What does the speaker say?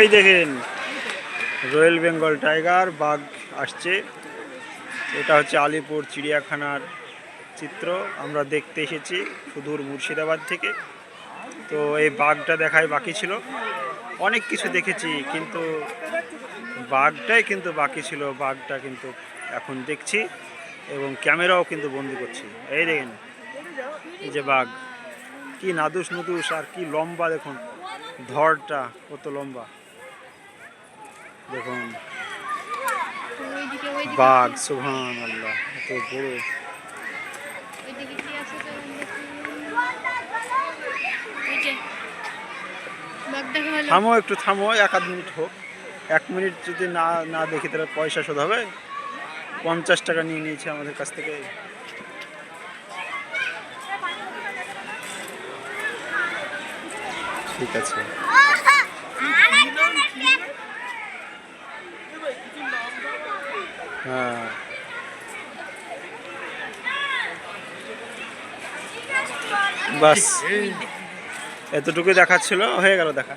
এই দেখেন royal Bengal tiger, বাঘ আসছে। এটা হচ্ছে আলিপুর চিড়িয়াখানার চিত্র, আমরা দেখতে এসেছি সুদূর মুর্শিদাবাদ থেকে। তো এই বাঘটা দেখাই বাকি ছিল। অনেক কিছু দেখেছি, কিন্তু বাঘটাই কিন্তু বাকি ছিল, বাঘটা কিন্তু এখন দেখছি এবং ক্যামেরাও কিন্তু বন্দি করছি। এই দেখেন, এই যে বাঘ, কি নাদুস নুদুস আর কি লম্বা দেখুন, ধরটা কত লম্বা। দেখুন। বাঘ সুহান আল্লাহ এত বড়। থামো একটু থামো এক আধ মিনিট হোক। এক মিনিট যদি না না দেখি তাহলে পয়সা শোধ হবে। পঞ্চাশ টাকা নিয়ে নিয়েছে আমাদের কাছ থেকে। ঠিক আছে। হ্যাঁ। বাস। এতটুকু দেখাচ্ছিল হয়ে গেল দেখা।